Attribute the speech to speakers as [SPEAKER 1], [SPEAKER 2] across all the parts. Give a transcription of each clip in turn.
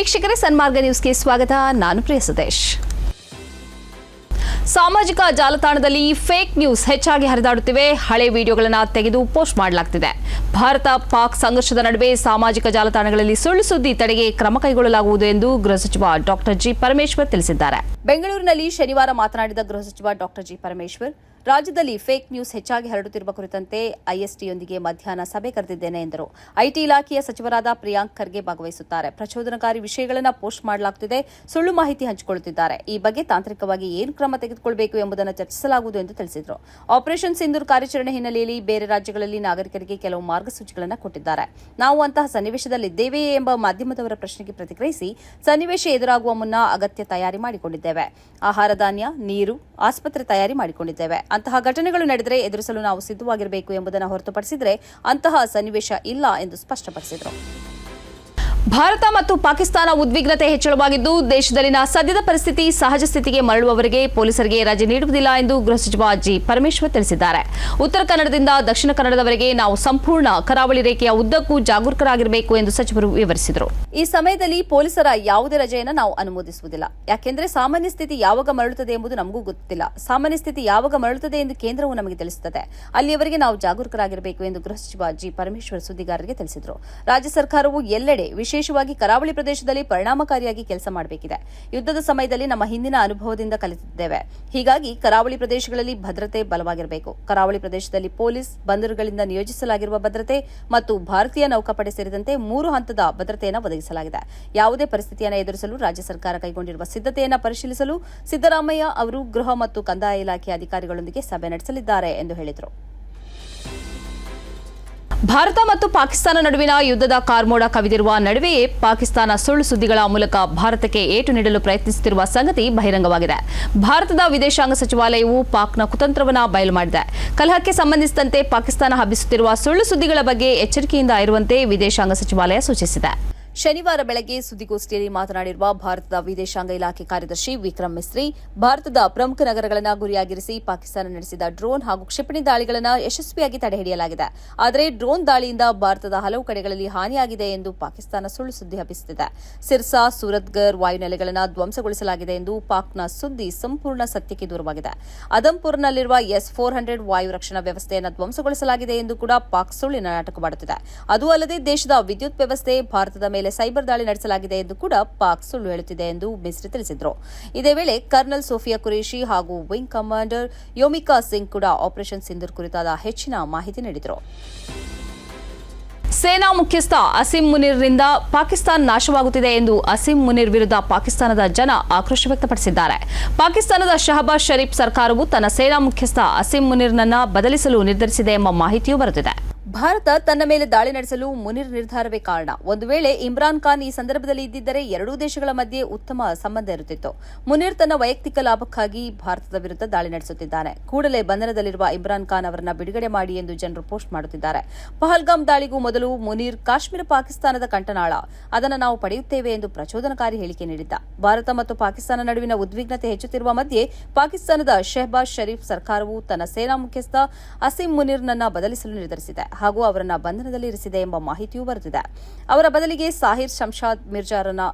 [SPEAKER 1] ವೀಕ್ಷಕರೇ ಸನ್ಮಾರ್ಗ ನ್ಯೂಸ್ಗೆ ಸ್ವಾಗತ. ನಾನು ಪ್ರಿಯ ಸುದೇಶ್. ಸಾಮಾಜಿಕ ಜಾಲತಾಣದಲ್ಲಿ ಫೇಕ್ ನ್ಯೂಸ್ ಹೆಚ್ಚಾಗಿ ಹರಿದಾಡುತ್ತಿವೆ. ಹಳೆ ವಿಡಿಯೋಗಳನ್ನು ತೆಗೆದು ಪೋಸ್ಟ್ ಮಾಡಲಾಗ್ತಿದೆ. ಭಾರತ ಪಾಕ್ ಸಂಘರ್ಷದ ನಡುವೆ ಸಾಮಾಜಿಕ ಜಾಲತಾಣಗಳಲ್ಲಿ ಸುಳ್ಳು ಸುದ್ದಿ ತಡೆಗೆ ಕ್ರಮ ಕೈಗೊಳ್ಳಲಾಗುವುದು ಎಂದು ಗೃಹ ಸಚಿವ ಡಾಕ್ಟರ್ ಜಿ ಪರಮೇಶ್ವರ್ ತಿಳಿಸಿದ್ದಾರೆ. ಬೆಂಗಳೂರಿನಲ್ಲಿ ಶನಿವಾರ ಮಾತನಾಡಿದ ಗೃಹ ಸಚಿವ ಡಾಕ್ಟರ್ ಜಿ ಪರಮೇಶ್ವರ್, ರಾಜ್ಯದಲ್ಲಿ ಫೇಕ್ ನ್ಯೂಸ್ ಹೆಚ್ಚಾಗಿ ಹರಡುತ್ತಿರುವ ಕುರಿತಂತೆ ಐಎಸ್ಟಿಯೊಂದಿಗೆ ಮಧ್ಯಾಹ್ನ ಸಭೆ ಕರೆದಿದ್ದೇನೆ ಎಂದರು. ಐಟಿ ಇಲಾಖೆಯ ಸಚಿವರಾದ ಪ್ರಿಯಾಂಕ್ ಖರ್ಗೆ ಭಾಗವಹಿಸುತ್ತಾರೆ. ಪ್ರಚೋದನಕಾರಿ ವಿಷಯಗಳನ್ನು ಪೋಸ್ಟ್ ಮಾಡಲಾಗುತ್ತಿದೆ ಸುಳ್ಳು ಮಾಹಿತಿ ಹಂಚಿಕೊಳ್ಳುತ್ತಿದ್ದಾರೆ. ಈ ಬಗ್ಗೆ ತಾಂತ್ರಿಕವಾಗಿ ಏನು ಕ್ರಮ ತೆಗೆದುಕೊಳ್ಳಬೇಕು ಎಂಬುದನ್ನು ಚರ್ಚಿಸಲಾಗುವುದು ಎಂದು ತಿಳಿಸಿದರು. ಆಪರೇಷನ್ ಸಿಂಧೂರ್ ಕಾರ್ಯಾಚರಣೆ ಹಿನ್ನೆಲೆಯಲ್ಲಿ ಬೇರೆ ರಾಜ್ಯಗಳಲ್ಲಿ ನಾಗರಿಕರಿಗೆ ಕೆಲವು ಮಾರ್ಗಸೂಚಿಗಳನ್ನು ಕೊಟ್ಟಿದ್ದಾರೆ. ನಾವು ಅಂತಹ ಸನ್ನಿವೇಶದಲ್ಲಿದ್ದೇವೆಯೇ ಎಂಬ ಮಾಧ್ಯಮದವರ ಪ್ರಶ್ನೆಗೆ ಪ್ರತಿಕ್ರಿಯಿಸಿ ಸನ್ನಿವೇಶ ಎದುರಾಗುವ ಮುನ್ನ ಅಗತ್ಯ ತಯಾರಿ ಮಾಡಿಕೊಂಡಿದ್ದೇವೆ. ಆಹಾರ ಧಾನ್ಯ, ನೀರು, ಆಸ್ಪತ್ರೆ ತಯಾರಿ ಮಾಡಿಕೊಂಡಿದ್ದೇವೆ. ಅಂತಹ ಘಟನೆಗಳು ನಡೆದರೆ ಎದುರಿಸಲು ನಾವು ಸಿದ್ಧವಾಗಿರಬೇಕು ಎಂಬುದನ್ನು ಹೊರತುಪಡಿಸಿದರೆ ಅಂತಹ ಸನ್ನಿವೇಶ ಇಲ್ಲ ಎಂದು ಸ್ಪಷ್ಟಪಡಿಸಿದರು. ಭಾರತ ಮತ್ತು ಪಾಕಿಸ್ತಾನ ಉದ್ವಿಗ್ನತೆ ಹೆಚ್ಚಳವಾಗಿದ್ದು, ದೇಶದಲ್ಲಿನ ಸದ್ಯದ ಪರಿಸ್ಥಿತಿ, ಸಹಜ ಸ್ಥಿತಿಗೆ ಮರಳುವವರೆಗೆ ಪೊಲೀಸರಿಗೆ ರಜೆ ನೀಡುವುದಿಲ್ಲ ಎಂದು ಗೃಹ ಸಚಿವ ಜಿ. ಪರಮೇಶ್ವರ್ ತಿಳಿಸಿದ್ದಾರೆ. ಉತ್ತರ ಕನ್ನಡದಿಂದ ದಕ್ಷಿಣ ಕನ್ನಡದವರೆಗೆ ನಾವು ಸಂಪೂರ್ಣ ಕರಾವಳಿ ರೇಖೆಯ ಉದ್ದಕ್ಕೂ ಜಾಗರೂಕರಾಗಿರಬೇಕು ಎಂದು ಸಚಿವರು ವಿವರಿಸಿದರು. ಈ ಸಮಯದಲ್ಲಿ ಪೊಲೀಸರ ಯಾವುದೇ ರಜೆಯನ್ನು ನಾವು ಅನುಮೋದಿಸುವುದಿಲ್ಲ. ಯಾಕೆಂದರೆ ಸಾಮಾನ್ಯ ಸ್ಥಿತಿ ಯಾವಾಗ ಮರಳುತ್ತದೆ ಎಂಬುದು ನಮಗೂ ಗೊತ್ತಿಲ್ಲ. ಸಾಮಾನ್ಯ ಸ್ಥಿತಿ ಯಾವಾಗ ಮರಳುತ್ತದೆ ಎಂದು ಕೇಂದ್ರವು ನಮಗೆ ತಿಳಿಸುತ್ತದೆ. ಅಲ್ಲಿಯವರೆಗೆ ನಾವು ಜಾಗರೂಕರಾಗಿರಬೇಕು ಎಂದು ಗೃಹ ಸಚಿವ ಜಿ. ಪರಮೇಶ್ವರ್ ಸುದ್ದಿಗಾರರಿಗೆ ತಿಳಿಸಿದರು. ರಾಜ್ಯ ಸರ್ಕಾರವು ಎಲ್ಲೆಡೆ ವಿಶೇಷವಾಗಿ ಕರಾವಳಿ ಪ್ರದೇಶದಲ್ಲಿ ಪರಿಣಾಮಕಾರಿಯಾಗಿ ಕೆಲಸ ಮಾಡಬೇಕಿದೆ. ಯುದ್ಧದ ಸಮಯದಲ್ಲಿ ನಮ್ಮ ಹಿಂದಿನ ಅನುಭವದಿಂದ ಕಲಿತಿದ್ದೇವೆ. ಹೀಗಾಗಿ ಕರಾವಳಿ ಪ್ರದೇಶಗಳಲ್ಲಿ ಭದ್ರತೆ ಬಲವಾಗಿರಬೇಕು. ಕರಾವಳಿ ಪ್ರದೇಶದಲ್ಲಿ ಪೊಲೀಸ್ ಬಂದರುಗಳಿಂದ ನಿಯೋಜಿಸಲಾಗಿರುವ ಭದ್ರತೆ ಮತ್ತು ಭಾರತೀಯ ನೌಕಾಪಡೆ ಸೇರಿದಂತೆ ಮೂರು ಹಂತದ ಭದ್ರತೆಯನ್ನು ಒದಗಿಸಲಾಗಿದೆ. ಯಾವುದೇ ಪರಿಸ್ಥಿತಿಯನ್ನು ಎದುರಿಸಲು ರಾಜ್ಯ ಸರ್ಕಾರ ಕೈಗೊಂಡಿರುವ ಸಿದ್ಧತೆಯನ್ನು ಪರಿಶೀಲಿಸಲು ಸಿದ್ದರಾಮಯ್ಯ ಅವರು ಗೃಹ ಮತ್ತು ಕಂದಾಯ ಇಲಾಖೆ ಅಧಿಕಾರಿಗಳೊಂದಿಗೆ ಸಭೆ ನಡೆಸಲಿದ್ದಾರೆ ಎಂದು ಹೇಳಿದರು. ಭಾರತ ಮತ್ತು ಪಾಕಿಸ್ತಾನ ನಡುವಿನ ಯುದ್ಧದ ಕಾರ್ಮೋಡ ಕವಿದಿರುವ ನಡುವೆಯೇ ಪಾಕಿಸ್ತಾನ ಸುಳ್ಳು ಸುದ್ದಿಗಳ ಮೂಲಕ ಭಾರತಕ್ಕೆ ಏಟು ನೀಡಲು ಪ್ರಯತ್ನಿಸುತ್ತಿರುವ ಸಂಗತಿ ಬಹಿರಂಗವಾಗಿದೆ. ಭಾರತದ ವಿದೇಶಾಂಗ ಸಚಿವಾಲಯವು ಪಾಕ್ನ ಕುತಂತ್ರವನ್ನು ಬಯಲು ಮಾಡಿದೆ. ಕಲಹಕ್ಕೆ ಸಂಬಂಧಿಸಿದಂತೆ ಪಾಕಿಸ್ತಾನ ಹಬ್ಬಿಸುತ್ತಿರುವ ಸುಳ್ಳು ಸುದ್ದಿಗಳ ಬಗ್ಗೆ ಎಚ್ಚರಿಕೆಯಿಂದ ಇರುವಂತೆ ವಿದೇಶಾಂಗ ಸಚಿವಾಲಯ ಸೂಚಿಸಿದೆ. ಶನಿವಾರ ಬೆಳಗ್ಗೆ ಸುದ್ದಿಗೋಷ್ಠಿಯಲ್ಲಿ ಮಾತನಾಡಿರುವ ಭಾರತದ ವಿದೇಶಾಂಗ ಇಲಾಖೆ ಕಾರ್ಯದರ್ಶಿ ವಿಕ್ರಮ್ ಮಿಸ್ರಿ ಭಾರತದ ಪ್ರಮುಖ ನಗರಗಳನ್ನು ಗುರಿಯಾಗಿರಿಸಿ ಪಾಕಿಸ್ತಾನ ನಡೆಸಿದ ಡ್ರೋನ್ ಹಾಗೂ ಕ್ಷಿಪಣಿ ದಾಳಿಗಳನ್ನು ಯಶಸ್ವಿಯಾಗಿ ತಡೆಹಿಡಿಯಲಾಗಿದೆ. ಆದರೆ ಡ್ರೋನ್ ದಾಳಿಯಿಂದ ಭಾರತದ ಹಲವು ಕಡೆಗಳಲ್ಲಿ ಹಾನಿಯಾಗಿದೆ ಎಂದು ಪಾಕಿಸ್ತಾನ ಸುಳ್ಳು ಸುದ್ದಿ ಹಬ್ಬಿಸುತ್ತಿದೆ. ಸಿರ್ಸಾ, ಸೂರತ್ಗರ್ ವಾಯುನೆಲೆಗಳನ್ನು ಧ್ವಂಸಗೊಳಿಸಲಾಗಿದೆ ಎಂದು ಪಾಕ್ನ ಸುದ್ದಿ ಸಂಪೂರ್ಣ ಸತ್ಯಕ್ಕೆ ದೂರವಾಗಿದೆ. ಅದಂಪುರ್ನಲ್ಲಿರುವ ಎಸ್ ಫೋರ್ ಹಂಡ್ರೆಡ್ ವಾಯು ರಕ್ಷಣಾ ವ್ಯವಸ್ಥೆಯನ್ನು ಧ್ವಂಸಗೊಳಿಸಲಾಗಿದೆ ಎಂದು ಕೂಡ ಪಾಕ್ ಸುಳ್ಳಿನ ನಾಟಕ ಮಾಡುತ್ತಿದೆ ಅದು ಅಲ್ಲದೆ ದೇಶದ ವಿದ್ಯುತ್ ವ್ಯವಸ್ಥೆ, ಭಾರತದ ಮೇಲೆ ಸೈಬರ್ ದಾಳಿ ನಡೆಸಲಾಗಿದೆ ಎಂದು ಕೂಡ ಪಾಕ್ ಸುಳ್ಳು ಹೇಳುತ್ತಿದೆ ಎಂದು ಮಿಸ್ರಿ ತಿಳಿಸಿದರು. ಇದೇ ವೇಳೆ ಕರ್ನಲ್ ಸೋಫಿಯಾ ಕುರೇಶಿ ಹಾಗೂ ವಿಂಗ್ ಕಮಾಂಡರ್ ಯೋಮಿಕಾ ಸಿಂಗ್ ಕೂಡ ಆಪರೇಷನ್ ಸಿಂಧೂರ್ ಕುರಿತಾದ ಹೆಚ್ಚಿನ ಮಾಹಿತಿ ನೀಡಿದರು. ಸೇನಾ ಮುಖ್ಯಸ್ಥ ಅಸಿಂ ಮುನೀರ್ರಿಂದ ಪಾಕಿಸ್ತಾನ ನಾಶವಾಗುತ್ತಿದೆ ಎಂದು ಅಸಿಂ ಮುನಿರ್ ವಿರುದ್ಧ ಪಾಕಿಸ್ತಾನದ ಜನ ಆಕ್ರೋಶ ವ್ಯಕ್ತಪಡಿಸಿದ್ದಾರೆ. ಪಾಕಿಸ್ತಾನದ ಶಹಬಾಜ್ ಷರೀಫ್ ಸರ್ಕಾರವು ತನ್ನ ಸೇನಾ ಮುಖ್ಯಸ್ಥ ಅಸಿಂ ಮುನೀರ್ನನ್ನ ಬದಲಿಸಲು ನಿರ್ಧರಿಸಿದೆ ಎಂಬ ಮಾಹಿತಿಯೂ ಬರುತ್ತಿದೆ ಭಾರತ ತನ್ನ ಮೇಲೆ ದಾಳಿ ನಡೆಸಲು ಮುನಿರ್ ನಿರ್ಧಾರವೇ ಕಾರಣ. ಒಂದು ವೇಳೆ ಇಮ್ರಾನ್ ಖಾನ್ ಈ ಸಂದರ್ಭದಲ್ಲಿ ಇದ್ದಿದ್ದರೆ ಎರಡೂ ದೇಶಗಳ ಮಧ್ಯೆ ಉತ್ತಮ ಸಂಬಂಧ ಇರುತ್ತಿತ್ತು. ಮುನಿರ್ ತನ್ನ ವೈಯಕ್ತಿಕ ಲಾಭಕ್ಕಾಗಿ ಭಾರತದ ವಿರುದ್ಧ ದಾಳಿ ನಡೆಸುತ್ತಿದ್ದಾನೆ. ಕೂಡಲೇ ಬಂಧನದಲ್ಲಿರುವ ಇಮ್ರಾನ್ ಖಾನ್ ಅವರನ್ನ ಬಿಡುಗಡೆ ಮಾಡಿ ಎಂದು ಜನರು ಪೋಸ್ಟ್ ಮಾಡುತ್ತಿದ್ದಾರೆ. ಪಹಲ್ಗಾಮ್ ದಾಳಿಗೂ ಮೊದಲು ಮುನಿರ್ ಕಾಶ್ಮೀರ ಪಾಕಿಸ್ತಾನದ ಕಂಠನಾಳ. ಅದನ್ನು ನಾವು ಪಡೆಯುತ್ತೇವೆ ಎಂದು ಪ್ರಚೋದನಕಾರಿ ಹೇಳಿಕೆ ನೀಡಿದ್ದ. ಭಾರತ ಮತ್ತು ಪಾಕಿಸ್ತಾನ ನಡುವಿನ ಉದ್ವಿಗ್ನತೆ ಹೆಚ್ಚುತ್ತಿರುವ ಮಧ್ಯೆ ಪಾಕಿಸ್ತಾನದ ಶೆಹಬಾಜ್ ಷರೀಫ್ ಸರ್ಕಾರವು ತನ್ನ ಸೇನಾ ಮುಖ್ಯಸ್ಥ ಅಸೀಮ್ ಮುನೀರ್ನನ್ನ ಬದಲಿಸಲು ನಿರ್ಧರಿಸಿದೆ. ಹಾಗೂ ಅವರನ್ನು ಬಂಧನದಲ್ಲಿ ಇರಿಸಿದೆ ಎಂಬ ಮಾಹಿತಿಯೂ ಬರುತ್ತಿದೆ ಅವರ ಬದಲಿಗೆ ಸಾಹಿರ್ ಶಂಷಾದ್ ಮಿರ್ಜಾರನ್ನ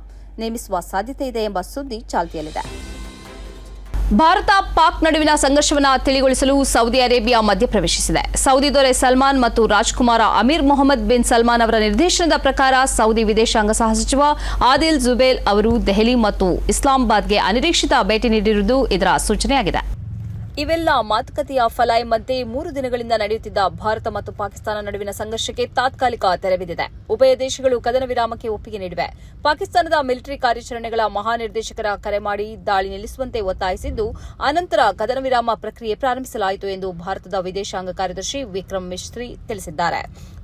[SPEAKER 1] ನೇಮಿಸುವ ಸಾಧ್ಯತೆ ಇದೆ ಎಂಬ ಸುದ್ದಿ ಚಾಲ್ತಿಯಲ್ಲಿದೆ. ಭಾರತ ಪಾಕ್ ನಡುವಿನ ಸಂಘರ್ಷವನ್ನು ತಿಳಿಗೊಳಿಸಲು ಸೌದಿ ಅರೇಬಿಯಾ ಮಧ್ಯಪ್ರವೇಶಿಸಿದೆ. ಸೌದಿ ದೊರೆ ಸಲ್ಮಾನ್ ಮತ್ತು ರಾಜ್ಕುಮಾರ ಅಮೀರ್ ಮೊಹಮ್ಮದ್ ಬಿನ್ ಸಲ್ಮಾನ್ ಅವರ ನಿರ್ದೇಶನದ ಪ್ರಕಾರ ಸೌದಿ ವಿದೇಶಾಂಗ ಸಹ ಸಚಿವ ಆದಿಲ್ ಜುಬೇಲ್ ಅವರು ದೆಹಲಿ ಮತ್ತು ಇಸ್ಲಾಮಾಬಾದ್ಗೆ ಅನಿರೀಕ್ಷಿತ ಭೇಟಿ ನೀಡಿರುವುದು ಇದರ ಸೂಚನೆಯಾಗಿದೆ. ಇವೆಲ್ಲ ಮಾತುಕತೆಯ ಫಲ ಎಂಬಂತೆ ಮೂರು ದಿನಗಳಿಂದ ನಡೆಯುತ್ತಿದ್ದ ಭಾರತ ಮತ್ತು ಪಾಕಿಸ್ತಾನ ನಡುವಿನ ಸಂಘರ್ಷಕ್ಕೆ ತಾತ್ಕಾಲಿಕ ತೆರೆ ಬಿದ್ದಿದೆ ಉಭಯ ದೇಶಗಳು ಕದನ ವಿರಾಮಕ್ಕೆ ಒಪ್ಪಿಗೆ ನೀಡಿವೆ. ಪಾಕಿಸ್ತಾನದ ಮಿಲಿಟರಿ ಕಾರ್ಯಾಚರಣೆಗಳ ಮಹಾನಿರ್ದೇಶಕರ ಕರೆ ಮಾಡಿ ದಾಳಿ ನಿಲ್ಲಿಸುವಂತೆ ಒತ್ತಾಯಿಸಿದ್ದು, ಅನಂತರ ಕದನ ವಿರಾಮ ಪ್ರಕ್ರಿಯೆ ಪ್ರಾರಂಭಿಸಲಾಯಿತು ಎಂದು ಭಾರತದ ವಿದೇಶಾಂಗ ಕಾರ್ಯದರ್ಶಿ ವಿಕ್ರಮ್ ಮಿಶ್ರಿ ತಿಳಿಸಿದ್ದಾರೆ.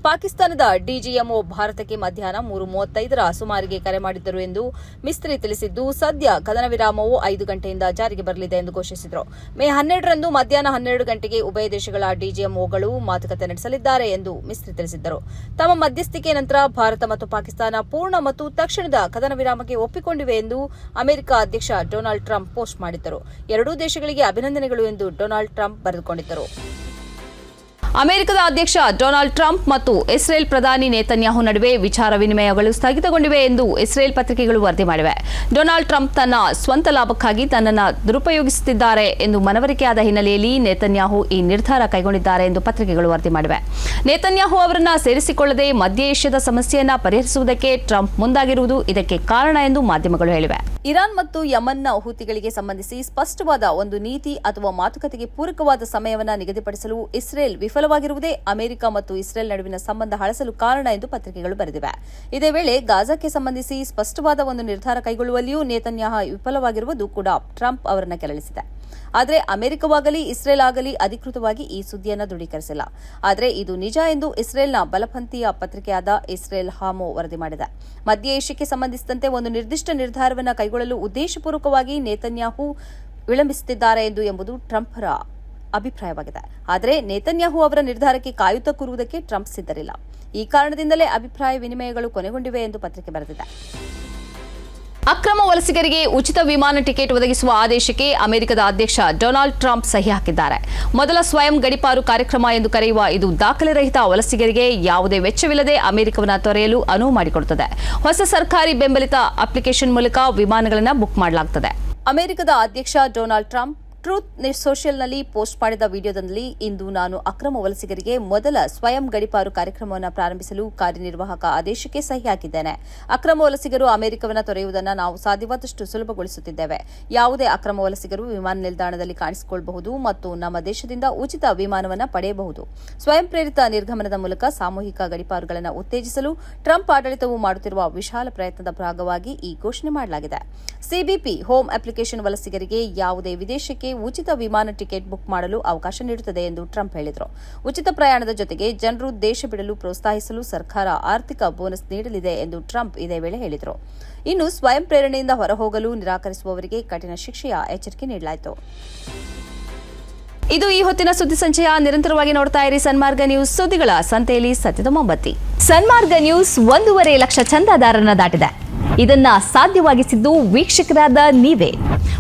[SPEAKER 1] ಪಾಕಿಸ್ತಾನದ ಡಿಜಿಎಂಒ ಭಾರತಕ್ಕೆ ಮಧ್ಯಾಹ್ನ ಮೂರು ಮೂವತ್ತೈದರ ಸುಮಾರಿಗೆ ಕರೆ ಮಾಡಿದ್ದರು ಎಂದು ಮಿಸ್ತ್ರಿ ತಿಳಿಸಿದ್ದು, ಸದ್ಯ ಕದನ ವಿರಾಮವು ಐದು ಗಂಟೆಯಿಂದ ಜಾರಿಗೆ ಬರಲಿದೆ ಎಂದು ಘೋಷಿಸಿದರು. ಮೇ ಹನ್ನೆರಡರಂದು ಮಧ್ಯಾಹ್ನ ಹನ್ನೆರಡು ಗಂಟೆಗೆ ಉಭಯ ದೇಶಗಳ ಡಿಜಿಎಂಒಗಳು ಮಾತುಕತೆ ನಡೆಸಲಿದ್ದಾರೆ ಎಂದು ಮಿಸ್ತ್ರಿ ತಿಳಿಸಿದ್ದರು. ತಮ್ಮ ಮಧ್ಯಸ್ಥಿಕೆ ನಂತರ ಭಾರತ ಮತ್ತು ಪಾಕಿಸ್ತಾನ ಪೂರ್ಣ ಮತ್ತು ತಕ್ಷಣದ ಕದನ ವಿರಾಮಕ್ಕೆ ಒಪ್ಪಿಕೊಂಡಿವೆ ಎಂದು ಅಮೆರಿಕ ಅಧ್ಯಕ್ಷ ಡೊನಾಲ್ಡ್ ಟ್ರಂಪ್ ಪೋಸ್ಟ್ ಮಾಡಿದ್ದರು. ಎರಡೂ ದೇಶಗಳಿಗೆ ಅಭಿನಂದನೆಗಳು ಎಂದು ಡೊನಾಲ್ಡ್ ಟ್ರಂಪ್ ಬರೆದುಕೊಂಡಿದ್ದರು. ಅಮೆರಿಕದ ಅಧ್ಯಕ್ಷ ಡೊನಾಲ್ಡ್ ಟ್ರಂಪ್ ಮತ್ತು ಇಸ್ರೇಲ್ ಪ್ರಧಾನಿ ನೇತನ್ಯಾಹು ನಡುವೆ ವಿಚಾರ ವಿನಿಮಯಗಳು ಸ್ಥಗಿತಗೊಂಡಿವೆ ಎಂದು ಇಸ್ರೇಲ್ ಪತ್ರಿಕೆಗಳು ವರದಿ ಮಾಡಿವೆ. ಡೊನಾಲ್ಡ್ ಟ್ರಂಪ್ ತನ್ನ ಸ್ವಂತ ಲಾಭಕ್ಕಾಗಿ ತನ್ನನ್ನು ದುರುಪಯೋಗಿಸುತ್ತಿದ್ದಾರೆ ಎಂದು ಮನವರಿಕೆಯಾದ ಹಿನ್ನೆಲೆಯಲ್ಲಿ ನೇತನ್ಯಾಹು ಈ ನಿರ್ಧಾರ ಕೈಗೊಂಡಿದ್ದಾರೆ ಎಂದು ಪತ್ರಿಕೆಗಳು ವರದಿ ಮಾಡಿವೆ. ನೇತನ್ಯಾಹು ಅವರನ್ನು ಸೇರಿಸಿಕೊಳ್ಳದೆ ಮಧ್ಯ ಏಷ್ಯಾದ ಸಮಸ್ಯೆಯನ್ನು ಪರಿಹರಿಸುವುದಕ್ಕೆ ಟ್ರಂಪ್ ಮುಂದಾಗಿರುವುದು ಇದಕ್ಕೆ ಕಾರಣ ಎಂದು ಮಾಧ್ಯಮಗಳು ಹೇಳಿವೆ. ಇರಾನ್ ಮತ್ತು ಯಮನ್ನ ಹುತಿಗಳಿಗೆ ಸಂಬಂಧಿಸಿ ಸ್ಪಷ್ಟವಾದ ಒಂದು ನೀತಿ ಅಥವಾ ಮಾತುಕತೆಗೆ ಪೂರಕವಾದ ಸಮಯವನ್ನು ನಿಗದಿಪಡಿಸಲು ಇಸ್ರೇಲ್ ವಿಫಲವಾಗಿರುವುದೇ ಅಮೆರಿಕ ಮತ್ತು ಇಸ್ರೇಲ್ ನಡುವಿನ ಸಂಬಂಧ ಹಳಸಲು ಕಾರಣ ಎಂದು ಪತ್ರಿಕೆಗಳು ಬರೆದಿವೆ. ಇದೇ ವೇಳೆ ಗಾಜಾಕ್ಕೆ ಸಂಬಂಧಿಸಿ ಸ್ಪಷ್ಟವಾದ ಒಂದು ನಿರ್ಧಾರ ಕೈಗೊಳ್ಳುವಲ್ಲಿಯೂ ನೇತನ್ಯಾಹ ವಿಫಲವಾಗಿರುವುದು ಕೂಡ ಟ್ರಂಪ್ ಅವರನ್ನು ಕೆರಳಿಸಿದೆ. ಆದರೆ ಅಮೆರಿಕವಾಗಲಿ, ಇಸ್ರೇಲ್ ಆಗಲಿ ಅಧಿಕೃತವಾಗಿ ಈ ಸುದ್ದಿಯನ್ನು ದೃಢೀಕರಿಸಿಲ್ಲ. ಆದರೆ ಇದು ನಿಜ ಎಂದು ಇಸ್ರೇಲ್ನ ಬಲಪಂಥೀಯ ಪತ್ರಿಕೆಯಾದ ಇಸ್ರೇಲ್ ಹಾಮೋ ವರದಿ ಮಾಡಿದೆ. ಮಧ್ಯ ಏಷ್ಯಾಕ್ಕೆ ಸಂಬಂಧಿಸಿದಂತೆ ಒಂದು ನಿರ್ದಿಷ್ಟ ನಿರ್ಧಾರವನ್ನು ಕೈಗೊಳ್ಳಲು ಉದ್ದೇಶಪೂರ್ವಕವಾಗಿ ನೇತನ್ಯಾಹು ವಿಳಂಬಿಸುತ್ತಿದ್ದಾರೆ ಎಂದು ಎಂಬುದು ಟ್ರಂಪ್ರ ಅಭಿಪ್ರಾಯವಾಗಿದೆ. ಆದರೆ ನೇತನ್ಯಾಹು ಅವರ ನಿರ್ಧಾರಕ್ಕೆ ಕಾಯುತ್ತಾ ಕೂರುವುದಕ್ಕೆ ಟ್ರಂಪ್ ಸಿದ್ಧರಿಲ್ಲ. ಈ ಕಾರಣದಿಂದಲೇ ಅಭಿಪ್ರಾಯ ವಿನಿಮಯಗಳು ಕೊನೆಗೊಂಡಿವೆ ಎಂದು ಪತ್ರಿಕೆ ಬರೆದಿದೆ. ಅಕ್ರಮ ವಲಸಿಗರಿಗೆ ಉಚಿತ ವಿಮಾನ ಟಿಕೆಟ್ ಒದಗಿಸುವ ಆದೇಶಕ್ಕೆ ಅಮೆರಿಕದ ಅಧ್ಯಕ್ಷ ಡೊನಾಲ್ಡ್ ಟ್ರಂಪ್ ಸಹಿ ಹಾಕಿದ್ದಾರೆ. ಮೊದಲ ಸ್ವಯಂ ಗಡಿಪಾರು ಕಾರ್ಯಕ್ರಮ ಎಂದು ಕರೆಯುವ ಇದು ದಾಖಲೆ ರಹಿತ ವಲಸಿಗರಿಗೆ ಯಾವುದೇ ವೆಚ್ಚವಿಲ್ಲದೆ ಅಮೆರಿಕವನ್ನು ತೊರೆಯಲು ಅನುವು ಮಾಡಿಕೊಡುತ್ತದೆ. ಹೊಸ ಸರ್ಕಾರಿ ಬೆಂಬಲಿತ ಅಪ್ಲಿಕೇಶನ್ ಮೂಲಕ ವಿಮಾನಗಳನ್ನು ಬುಕ್ ಮಾಡಲಾಗುತ್ತದೆ ಅಮೆರಿಕದ ಅಧ್ಯಕ್ಷ ಡೊನಾಲ್ಡ್ ಟ್ರಂಪ್ ಟ್ರೂತ್ ಸೋಷಿಯಲ್ನಲ್ಲಿ ಪೋಸ್ಟ್ ಮಾಡಿದ ವಿಡಿಯೋದಲ್ಲಿ ಇಂದು ನಾನು ಅಕ್ರಮ ವಲಸಿಗರಿಗೆ ಮೊದಲ ಸ್ವಯಂ ಗಡಿಪಾರು ಕಾರ್ಯಕ್ರಮವನ್ನು ಪ್ರಾರಂಭಿಸಲು ಕಾರ್ಯನಿರ್ವಾಹಕ ಆದೇಶಕ್ಕೆ ಸಹಿ ಹಾಕಿದ್ದೇನೆ ಅಕ್ರಮ ವಲಸಿಗರು ಅಮೆರಿಕವನ್ನು ತೊರೆಯುವುದನ್ನು ನಾವು ಸಾಧ್ಯವಾದಷ್ಟು ಸುಲಭಗೊಳಿಸುತ್ತಿದ್ದೇವೆ. ಯಾವುದೇ ಅಕ್ರಮ ವಲಸಿಗರು ವಿಮಾನ ನಿಲ್ದಾಣದಲ್ಲಿ ಕಾಣಿಸಿಕೊಳ್ಳಬಹುದು ಮತ್ತು ನಮ್ಮ ದೇಶದಿಂದ ಉಚಿತ ವಿಮಾನವನ್ನು ಪಡೆಯಬಹುದು. ಸ್ವಯಂ ಪ್ರೇರಿತ ನಿರ್ಗಮನದ ಮೂಲಕ ಸಾಮೂಹಿಕ ಗಡಿಪಾರುಗಳನ್ನು ಉತ್ತೇಜಿಸಲು ಟ್ರಂಪ್ ಆಡಳಿತವು ಮಾಡುತ್ತಿರುವ ವಿಶಾಲ ಪ್ರಯತ್ನದ ಭಾಗವಾಗಿ ಈ ಘೋಷಣೆ ಮಾಡಲಾಗಿದೆ. ಸಿಬಿಪಿ ಹೋಮ್ ಅಪ್ಲಿಕೇಶನ್ ವಲಸಿಗರಿಗೆ ಯಾವುದೇ ವಿದೇಶಕ್ಕೆ ಉಚಿತ ವಿಮಾನ ಟಿಕೆಟ್ ಬುಕ್ ಮಾಡಲು ಅವಕಾಶ ನೀಡುತ್ತದೆ ಎಂದು ಟ್ರಂಪ್ ಹೇಳಿದರು. ಉಚಿತ ಪ್ರಯಾಣದ ಜೊತೆಗೆ ಜನರು ದೇಶ ಬಿಡಲು ಪ್ರೋತ್ಸಾಹಿಸಲು ಸರ್ಕಾರ ಆರ್ಥಿಕ ಬೋನಸ್ ನೀಡಲಿದೆ ಎಂದು ಟ್ರಂಪ್ ಇದೇ ವೇಳೆ ಹೇಳಿದರು. ಇನ್ನು ಸ್ವಯಂ ಪ್ರೇರಣೆಯಿಂದ ಹೊರಹೋಗಲು ನಿರಾಕರಿಸುವವರಿಗೆ ಕಠಿಣ ಶಿಕ್ಷೆಯ ಎಚ್ಚರಿಕೆ ನೀಡಲಾಯಿತು. ಇದು ಈ ಹೊತ್ತಿನ ಸುದ್ದಿ ಸಂಚಯ. ನಿರಂತರವಾಗಿ ನೋಡ್ತಾ ಇರಿ ಸನ್ಮಾರ್ಗ ನ್ಯೂಸ್ ಸುದ್ದಿಗಳ ಸಂತೆಯಲ್ಲಿ ಸತ್ಯದ ಮೊಂಬತ್ತಿ. ಸನ್ಮಾರ್ಗ ನ್ಯೂಸ್ ಒಂದೂವರೆ ಲಕ್ಷ ಚಂದಾದಾರರನ್ನ ದಾಟಿದೆ. ಇದನ್ನ ಸಾಧ್ಯವಾಗಿಸಿದ್ದು ವೀಕ್ಷಕರಾದ ನೀವೇ.